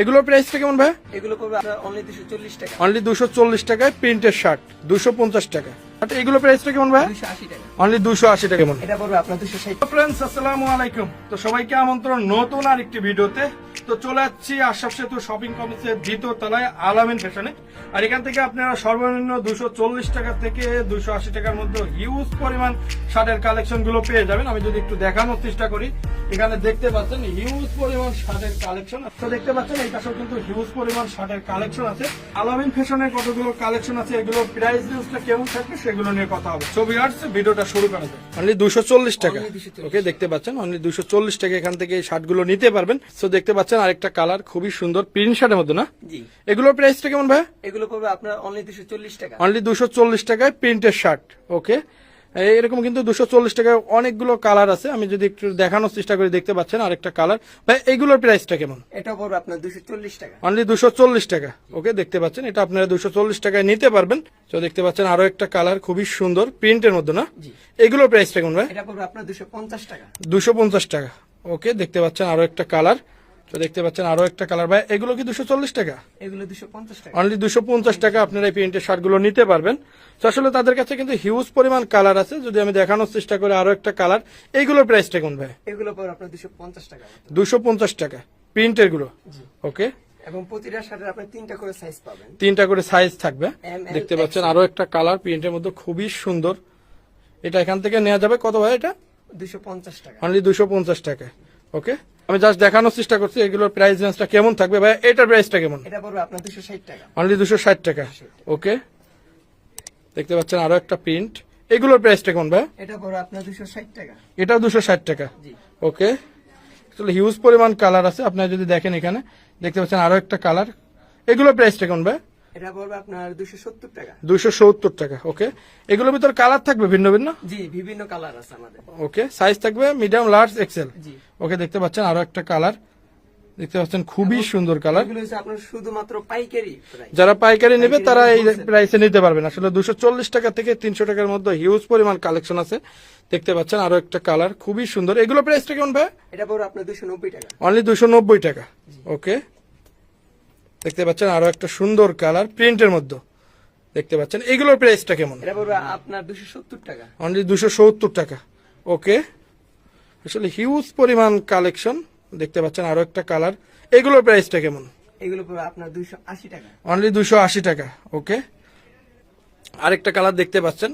এগুলোর প্রাইসটা কেমন ভাই? এগুলো অনলি চল্লিশ টাকা। অনলি দুশো চল্লিশ টাকায় প্রিন্টের শার্ট দুশো পঞ্চাশ টাকা। আচ্ছা এগুলো প্রাইসটা কেমন ভাই? টাকা। অনলি দুশো আশি টাকা। কেমন এটা পড়বে আপনার দুশো ষাট। ফ্রেন্ডস আসসালামু আলাইকুম। তো সবাইকে আমন্ত্রণ নতুন আর একটি ভিডিওতে। তো চলে যাচ্ছি আশরাফ সেতু শপিং কমপ্লেক্সের দ্বিতীয় তলায় আলামিন ফ্যাশনে আর এখান থেকে আপনারা সর্বনিম্ন দুশো চল্লিশ টাকা থেকে দুশো আশি টাকার মধ্যে হিউজ পরিমাণ শার্টের কালেকশনগুলো পেয়ে যাবেন। আমি যদি একটু দেখানোর চেষ্টা করি এখানে দেখতে পাচ্ছেন হিউজ পরিমাণ শার্টের কালেকশন তো দেখতে পাচ্ছেন এই পাশেও কিন্তু হিউজ পরিমাণ শার্টের কালেকশন আছে। আলামিন ফ্যাশনের কতগুলো কালেকশন আছে এগুলো প্রাইস রেঞ্জটা কেমন থাকবে সেগুলো নিয়ে কথা হবে। ছবি আসছে ভিডিওটা শুরু করা যায় অনলি দুশো চল্লিশ টাকা। ওকে দেখতে পাচ্ছেন অনলি দুশো চল্লিশ টাকা এখান থেকে এই শার্টগুলো নিতে পারবেন। তো দেখতে পাচ্ছেন আরেকটা কালার খুবই সুন্দর প্রিন্ট শার্টের মধ্যে না? এগুলোর প্রাইসটা কেমন ভাই? এগুলো করবে আপনার অনলি দুশো চল্লিশ টাকা। অনলি দুশো চল্লিশ টাকায় প্রিন্টের শার্ট ওকে এরকম কিন্তু দুশো চল্লিশ টাকায় অনেকগুলো কালার আছে। আমি যদি একটু দেখানোর চেষ্টা করি দেখতে পাচ্ছেন আরেকটা কালার। ভাই এগুলোর প্রাইসটা কেমন? এটা পড়বে আপনার দুশো চল্লিশ টাকা। অনলি দুশো চল্লিশ টাকা ওকে দেখতে পাচ্ছেন এটা আপনারা দুশো চল্লিশ টাকায় নিতে পারবেন। তো দেখতে পাচ্ছেন আরও একটা কালার খুবই সুন্দর প্রিন্টের মধ্যে না? এগুলোর প্রাইসটা কেমন ভাই? এটা পড়বে আপনার দুশো পঞ্চাশ টাকা। দুশো পঞ্চাশ টাকা ওকে দেখতে পাচ্ছেন আরও একটা কালার। তো দেখতে পাচ্ছেন আরও একটা কালার ভাই এগুলো কি দুশো চল্লিশ টাকা? এগুলো দুশো পঞ্চাশ টাকা। অনলি দুশো পঞ্চাশ টাকা আপনারা এই প্রিন্টের শার্টগুলো নিতে পারবেন। তো আসলে তাদের কাছে কিন্তু হিউজ পরিমাণ কালার আছে। যদি আমি দেখানোর চেষ্টা করি আরও একটা কালার এইগুলোর প্রাইসটা কোন ভাই? এগুলো আপনার দুশো পঞ্চাশ টাকা। দুশো পঞ্চাশ টাকা। প্রিন্টেরগুলো? ওকে এবং প্রতিটা শার্টের আপনি তিনটা করে সাইজ পাবেন। তিনটা করে সাইজ থাকবে। দেখতে পাচ্ছেন আরও একটা কালার প্রিন্টের মধ্যে খুবই সুন্দর। এটা এখান থেকে নেওয়া যাবে। কত ভাই এটা? দুশো পঞ্চাশ টাকা। অনলি দুশো পঞ্চাশ টাকা ওকে আমি জাস্ট দেখানোর চেষ্টা করছি এগুলোর প্রাইস রেঞ্জটা কেমন থাকবে ভাই এটার প্রাইসটা কেমন? এটা পড়বে আপনার দুশো ষাট টাকা। অনলি দুশো ষাট টাকা। ওকে দেখতে পাচ্ছেন আরও একটা প্রিন্ট এগুলোর প্রাইসটা কেমন ভাই এটা পড়বে আপনার দুশো ষাট টাকা। এটাও দুশো ষাট টাকা। জি। ওকে আসলে হিউজ পরিমাণ কালার আছে। আপনারা যদি দেখেন এখানে দেখতে পাচ্ছেন আরও একটা কালার এগুলোর প্রাইসটা কেমন ভাই এটা পড়বে আপনার টাকা। দুশো সত্তর টাকা ওকে এগুলোর ভিতর কালার থাকবে ভিন্ন ভিন্ন? জি বিভিন্ন কালার আছে আমাদের। ওকে সাইজ থাকবে মিডিয়াম লার্জ এক্সেল জি। ওকে দেখতে পাচ্ছেন আরও একটা কালার দেখতে পাচ্ছেন খুবই সুন্দর কালার শুধুমাত্র পাইকারি যারা পাইকারি নেবে তারা এই প্রাইসে নিতে পারবেন। আসলে দুশো চল্লিশ টাকা থেকে তিনশো টাকার মধ্যে হিউজ পরিমাণ কালেকশন আছে। দেখতে পাচ্ছেন আরও একটা কালার খুবই সুন্দর। এগুলো প্রাইসটা কেমন ভাই? এটা পড়বে আপনার দুশো নব্বই টাকা। অনলি দুশো নব্বই টাকা ওকে দেখতে পাচ্ছেন আরও একটা সুন্দর কালার প্রিন্টের মধ্যে। দেখতে পাচ্ছেন এগুলোর প্রাইসটা কেমন? আপনার দুশো সত্তর টাকা। অনলি দুশো সত্তর টাকা। ওকে আসলে হিউজ পরিমাণ কালেকশন দেখতে পাচ্ছেন আরও একটা কালার। এগুলোর প্রাইসটা কেমন? এগুলো আপনার দুশো আশি টাকা। অনলি দুশো আশি টাকা। ওকে আরেকটা কালার দেখতে পাচ্ছেন।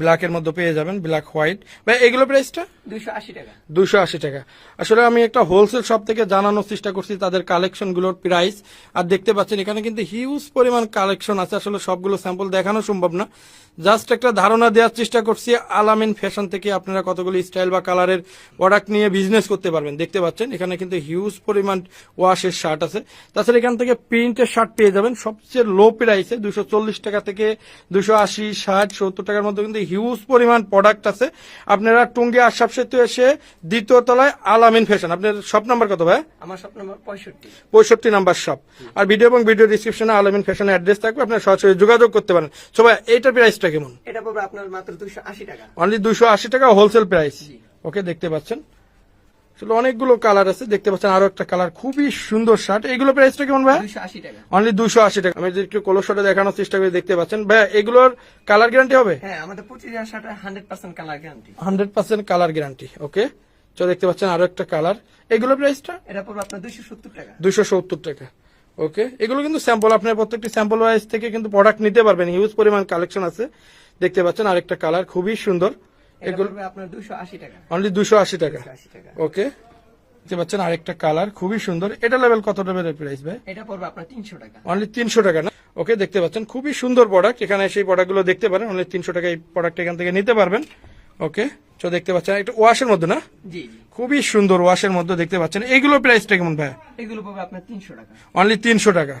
ব্ল্যাকের মধ্যে পেয়ে যাবেন ব্ল্যাক হোয়াইট ভাই এগুলো প্রাইসটা দুশো আশি টাকা। দুশো আশি টাকা। আসলে আমি একটা হোলসেল শপ থেকে জানানোর চেষ্টা করছি তাদের কালেকশনগুলোর প্রাইস আর দেখতে পাচ্ছেন এখানে কিন্তু হিউজ পরিমাণ কালেকশন আছে। আসলে সবগুলো স্যাম্পল দেখানো সম্ভব না। জাস্ট একটা ধারণা দেওয়ার চেষ্টা করছি আলামিন ফ্যাশন থেকে আপনারা কতগুলো স্টাইল বা কালারের প্রোডাক্ট নিয়ে বিজনেস করতে পারবেন। দেখতে পাচ্ছেন এখানে কিন্তু হিউজ পরিমাণ ওয়াশের শার্ট আছে। তাছাড়া এখান থেকে প্রিন্টের শার্ট পেয়ে যাবেন। সবচেয়ে লো প্রাইসে দুশো চল্লিশ টাকা থেকে দুশো আশি ষাট সত্তর টাকার মধ্যে কিন্তু হিউজ পরিমাণ প্রোডাক্ট আছে। আপনারা টুঙ্গি আশাব সেতু এসে দ্বিতীয় তলায় আলামিন ফ্যাশন আপনার শপ নাম্বার কত ভাই? আমার শপ নাম্বার পঁয়ষট্টি। পঁয়ষট্টি নাম্বার শপ আর ভিডিও এবং ভিডিও ডিসক্রিপশনে আলামিন ফ্যাশন অ্যাড্রেস থাকবে আপনার সরাসরি যোগাযোগ করতে পারেন। সবাই এইটার প্রাইসটা কেমন? এটা পড়বে আপনার মাত্র দুশো আশি টাকা। অনলি দুশো আশি টাকা হোলসেল প্রাইস ওকে দেখতে পাচ্ছেন। আসলে অনেকগুলো কালার আছে দেখতে পাচ্ছেন আরও একটা কালার খুবই সুন্দর শার্ট। এগুলো প্রাইসটা কেমন ভাই? অনলি দুশো আশি টাকা। আমি একটু কলর শার্টে দেখানোর চেষ্টা করি দেখতে পাচ্ছেন। ভাই এগুলোর কালার গ্যারান্টি হবে? হ্যাঁ আমাদের hundred percent colour guarantee hundred percent colour guarantee okay তো দেখতে পাচ্ছেন আরও একটা কালার এগুলো প্রাইসটা এটা পড়বে আপনার দুশো সত্তর টাকা। দুশো সত্তর টাকা ওকে এগুলো কিন্তু স্যাম্পল আপনার প্রত্যেকটি স্যাম্পল ওয়াইজ থেকে কিন্তু প্রোডাক্ট নিতে পারবেন। হিউজ পরিমাণ কালেকশন আছে। দেখতে পাচ্ছেন আরেকটা কালার খুবই সুন্দর। এগুলো আপনার টাকা। অনলি ওকে দেখতে পাচ্ছেন আরেকটা কালার খুবই সুন্দর। এটা লেভেল কত প্রাইস ভাই? এটা পড়বে আপনার তিনশো টাকা। অনলি তিনশো টাকা না? ওকে দেখতে পাচ্ছেন খুবই সুন্দর প্রোডাক্ট এখানে সেই প্রোডাক্টগুলো দেখতে পারেন অনলি তিনশো টাকা এই প্রোডাক্ট এখান থেকে নিতে পারবেন। ওকে তো দেখতে পাচ্ছেন একটা ওয়াশের মধ্যে না? জি খুবই সুন্দর ওয়াশের মধ্যে দেখতে পাচ্ছেন। এইগুলো প্রাইসটা কেমন ভাই? এগুলো পড়বে আপনার তিনশো টাকা। অনলি তিনশো টাকা।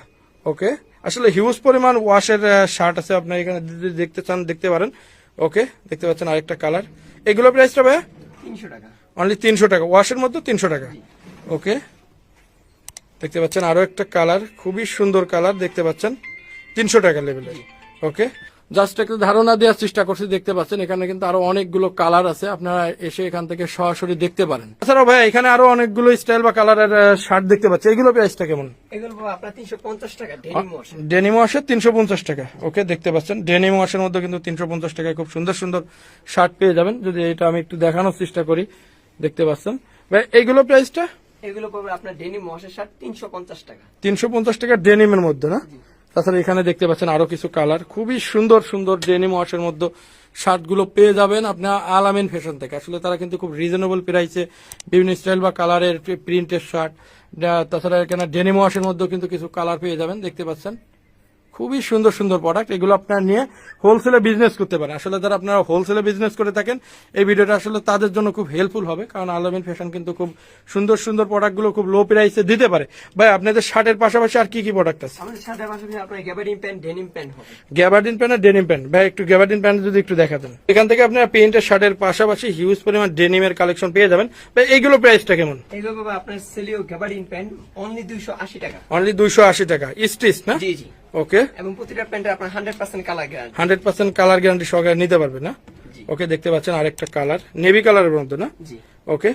ওকে আসলে হিউজ পরিমাণ ওয়াশের শার্ট আছে। আপনি এখানে দেখতে চান দেখতে পারেন। ওকে দেখতে পাচ্ছেন আরেকটা কালার। এগুলো প্রাইসটা ভাই তিনশো টাকা। অনলি তিনশো টাকা। ওয়াশের মধ্যে তিনশো টাকা। ওকে দেখতে পাচ্ছেন আরও একটা কালার খুবই সুন্দর কালার দেখতে পাচ্ছেন। তিনশো টাকা লেভেলের ওকে জাস্ট একটা ধারণা দেওয়ার চেষ্টা করছি দেখতে পাচ্ছেন এখানে কিন্তু আরও অনেকগুলো কালার আছে আপনারা এসে এখান থেকে সরাসরি দেখতে পারেন। এছাড়াও ভাই এখানে আরও অনেকগুলো স্টাইল বা কালারের শার্ট দেখতে পাচ্ছি। এগুলো প্রাইসটা কেমন? ডেনিম ওয়াশ ওয়াশের তিনশো পঞ্চাশ টাকা। ওকে দেখতে পাচ্ছেন ডেনিম ওয়াশের মধ্যে কিন্তু তিনশো পঞ্চাশ টাকায় খুব সুন্দর সুন্দর শার্ট পেয়ে যাবেন। যদি এটা আমি একটু দেখানোর চেষ্টা করি দেখতে পাচ্ছেন। ভাই এইগুলো প্রাইসটা এগুলো আপনার ডেনিম ওয়াশের শার্ট তিনশো পঞ্চাশ টাকা। তিনশো পঞ্চাশ টাকা ডেনিমের মধ্যে না? তাছাড়া এখানে দেখতে পাচ্ছেন আরও কিছু কালার। খুবই সুন্দর সুন্দর ডেনিম ওয়াশের মধ্যে শার্টগুলো পেয়ে যাবেন আপনার আলামিন ফ্যাশন থেকে। আসলে তারা কিন্তু খুব রিজনেবল প্রাইসে বিভিন্ন স্টাইল বা কালারের প্রিন্টের শার্ট। তাছাড়া এখানে ডেনিম ওয়াশের মধ্যেও কিন্তু কিছু কালার পেয়ে যাবেন, দেখতে পাচ্ছেন। খুবই সুন্দর সুন্দর প্রোডাক্ট এগুলো আপনারা নিয়ে হোলসেলে বিজনেস করতে পারেন। আসলে যারা আপনারা হোলসেলে বিজনেস করে থাকেন এই ভিডিওটা আসলে তাদের জন্য খুব হেল্পফুল হবে। কারণ আলামিন ফ্যাশন কিন্তু খুব সুন্দর সুন্দর প্রোডাক্টগুলো খুব লো প্রাইসে দিতে পারে। ভাই আপনাদের শার্টের পাশাপাশি আর কি কি প্রোডাক্ট আছে? আমাদের সাথে পাশাপাশি আপনার গ্যাবারিন প্যান্ট ডেনিম প্যান্ট হবে। গ্যাবার্ডিন প্যান্ট আর ডেনিম প্যান্ট ভাই একটু গ্যাবার্ডিন প্যান্ট যদি একটু দেখাতেন এখান থেকে আপনারা প্রিন্টের শার্টের পাশাপাশি হিউজ পরিমাণ ডেনিমের কালেকশন পেয়ে যাবেন। ভাই এইগুলো প্রাইসটা কেমন? এগুলো আপনার সেলিও গ্যাবারিন প্যান্ট অনলি দুইশো আশি টাকা। অনলি দুইশো আশি টাকা। স্টিচ না? জি জি। ওকে এবং প্রতিটা প্যান্টে আপনার hundred percent colour guarantee hundred percent colour guarantee সহকারে নিতে পারবে না? ওকে দেখতে পাচ্ছেন আরেকটা কালার নেভি কালারের মধ্যে না? জি। ওকে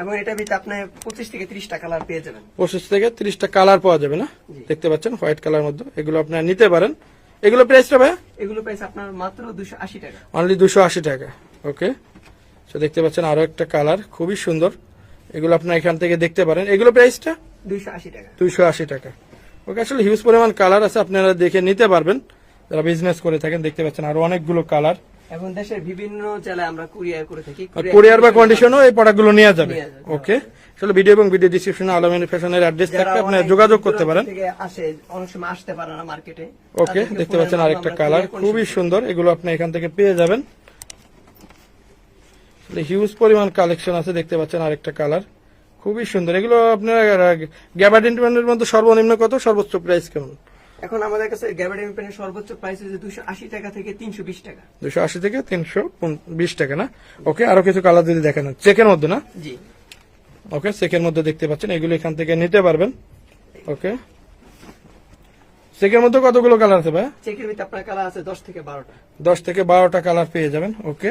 এবং এটার ভিতরে আপনি পঁচিশ থেকে ত্রিশটা কালার পেয়ে যাবেন। পঁচিশ থেকে তিরিশটা কালার পাওয়া যাবে না? দেখতে পাচ্ছেন হোয়াইট কালার মধ্যে। এগুলো আপনারা নিতে পারেন। এগুলো প্রাইসটা ভাই এগুলো প্রাইস আপনার মাত্র দুশো আশি টাকা। অনলি দুশো আশি টাকা। ওকে তো দেখতে পাচ্ছেন আরও একটা কালার খুবই সুন্দর। এগুলো আপনারা এখান থেকে দেখতে পারেন। এগুলো প্রাইসটা দুইশো আশি টাকা। দুইশো আশি টাকা। ওকে আসলে হিউজ পরিমাণ কালার আছে আপনারা দেখে নিতে পারবেন। যারা বিজনেস করে থাকেন দেখতে পাচ্ছেন আরও অনেকগুলো কালার এবং দেশের বিভিন্ন জেলায় আমরা কুরিয়ার করে থাকি। কোরিয়ার বা কন্ডিশনও এই প্রোডাক্টগুলো নেওয়া যাবে। ওকে আসলে ভিডিও এবং ভিডিও ডিসক্রিপশনে আলমিন ফ্যাশনের অ্যাড্রেস থাকবে আপনারা যোগাযোগ করতে পারেন। আসে অনেক সময় আসতে পারে না মার্কেটে ওকে দেখতে পাচ্ছেন আরেকটা কালার খুবই সুন্দর। এগুলো আপনি এখান থেকে পেয়ে যাবেন। হিউজ পরিমাণ কালেকশন আছে দেখতে পাচ্ছেন আরেকটা কালার খুবই সুন্দর। এগুলো আপনার গ্যাবার্ডিন ব্র্যান্ডের মধ্যে সর্বনিম্ন কত? সর্বোচ্চ প্রাইস কেমন? এখন আমাদের কাছে গ্যাবার্ডিন পেনের সর্বোচ্চ প্রাইস হচ্ছে দুশো আশি টাকা থেকে তিনশো বিশ টাকা। দুশো আশি থেকে তিনশো বিশ টাকা না? ওকে আরও কিছু কালার যদি দেখেন চেকের মধ্যে না? জি। ওকে চেকের মধ্যে দেখতে পাচ্ছেন এগুলো এখান থেকে নিতে পারবেন। ওকে চেকের মধ্যে কতগুলো কালার আছে ভাই? চেকের ভিতরে আপনার কালার আছে দশ থেকে বারোটা। দশ থেকে বারোটা কালার পেয়ে যাবেন। ওকে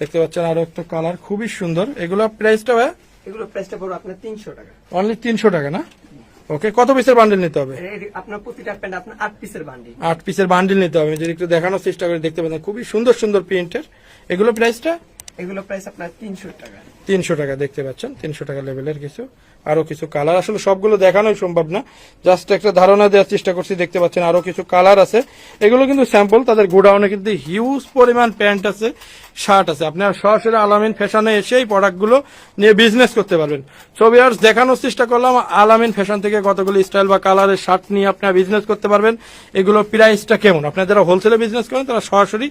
দেখতে পাচ্ছেন আরও একটা কালার খুবই সুন্দর। এগুলো প্রাইসটা ভাই? এগুলো প্রাইসটা পড়বে আপনার তিনশো টাকা। অনলি তিনশো টাকা না? ওকে কত পিসের বান্ডেল নিতে হবে? আপনার প্রতিটা প্যান্ট আপনার আট পিসের বান্ডেল আট পিসের বান্ডেল নিতে হবে। যদি একটু দেখানোর চেষ্টা করে দেখতে পাচ্ছেন খুবই সুন্দর সুন্দর প্রিন্টের এগুলো প্রাইসটা এগুলো প্রাইস আপনার তিনশো টাকা। তিনশো টাকা দেখতে পাচ্ছেন তিনশো টাকা লেভেলের কিছু। আরও কিছু কালার আসলে সবগুলো দেখানোই সম্ভব না। জাস্ট একটা ধারণা দেওয়ার চেষ্টা করছি, দেখতে পাচ্ছেন আরও কিছু কালার আছে। এগুলো কিন্তু স্যাম্পল তাদের গোডাউনে কিন্তু হিউজ পরিমাণ প্যান্ট আছে শার্ট আছে। আপনার সরাসরি আলামিন ফ্যাশনে এসে এই প্রোডাক্টগুলো নিয়ে বিজনেস করতে পারবেন। ছবি আর দেখানোর চেষ্টা করলাম, আলামিন ফ্যাশন থেকে কতগুলো স্টাইল বা কালারের শার্ট নিয়ে আপনারা বিজনেস করতে পারবেন। এগুলো প্রাইসটা কেমন? আপনারা যারা হোলসেলে বিজনেস করেন, তারা সরাসরি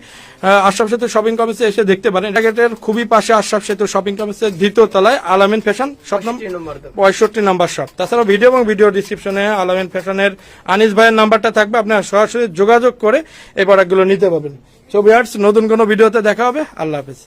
আশরাফ সেতু শপিং কমপ্লেক্সে এসে দেখতে পারেন। এটা খুবই পাশে আশরাফ সেতু শপিং কমপ্লেক্সের দ্বিতীয় তলায় আলামিন ফ্যাশন সব নম্বর। পঁয়ষট্টি নাম্বার শপ তাছাড়া ভিডিও এবং ভিডিও ডিসক্রিপশনে আলামিন ফ্যাশনের আনিস ভাইয়ের নাম্বারটা থাকবে। আপনারা সরাসরি যোগাযোগ করে এই প্রোডাক্টগুলো নিতে পারবেন। সো আর্টস নতুন কোনো ভিডিওতে দেখা হবে। আল্লাহ হাফেজ।